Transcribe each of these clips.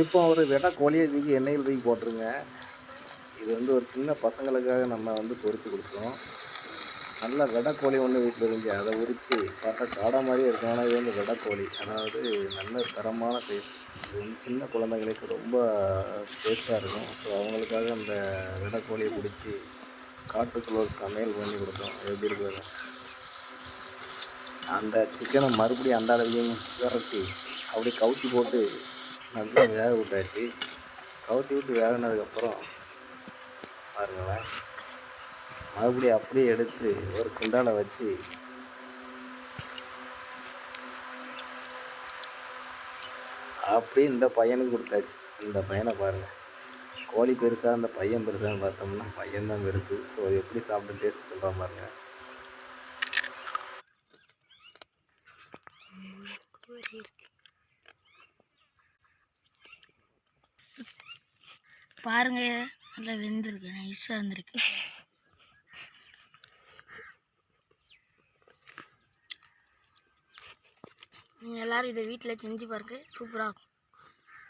இப்போ ஒரு வேணால் கோழியை தூக்கி எண்ணெயில் தூக்கி போட்டுருங்க. இது வந்து ஒரு சின்ன பசங்களுக்காக நம்ம வந்து பொறுத்து கொடுத்தோம் நல்ல வெடை கோழி ஒன்று வீட்டில் இருந்துச்சு அதை உரித்து பார்த்தா காடை மாதிரியே இருக்கும் ஆனால் இது வந்து வெடை கோழி. அதாவது நல்ல தரமான சைஸ் இது வந்து சின்ன குழந்தைங்களுக்கு ரொம்ப டேஸ்ட்டாக இருக்கும். ஸோ அவங்களுக்காக அந்த வெடை கோழியை பிடிச்சி காட்டுக்குள்ள ஒரு சமையல் பண்ணி கொடுத்தோம். எப்படி இருக்குது அந்த சிக்கனை மறுபடியும் அந்த அளவுக்கு விரட்டி அப்படி கவுத்தி போட்டு நல்லா வேக விட்டாச்சு. கவுத்தி விட்டு வேகினதுக்கப்புறம் பாருங்களேன். மறுபடியும் அப்படியே எடுத்து ஒரு குண்டால வச்சு அப்படியே இந்த பையனுக்கு கொடுத்தாச்சு. இந்த பையனை பாருங்கள் கோழி பெருசாக அந்த பையன் பெருசான்னு பார்த்தோம்னா பையன்தான் பெருசு. ஸோ அது எப்படி சாப்பிட்டு டேஸ்ட் சொல்கிறான் பாருங்க. பாருங்க. நல்லா வெந்திருக்கு. நைஸாக இருந்திருக்கு நீங்கள் எல்லோரும் இதை வீட்டில் செஞ்சு பாருங்க. சூப்பராக இருக்கும்.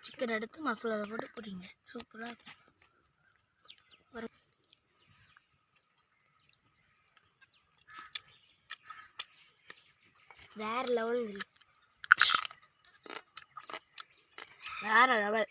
சிக்கன் எடுத்து மசாலா அதை போட்டு போடுங்க சூப்பராக இருக்கும். வேறு லெவல் வேறு லெவல்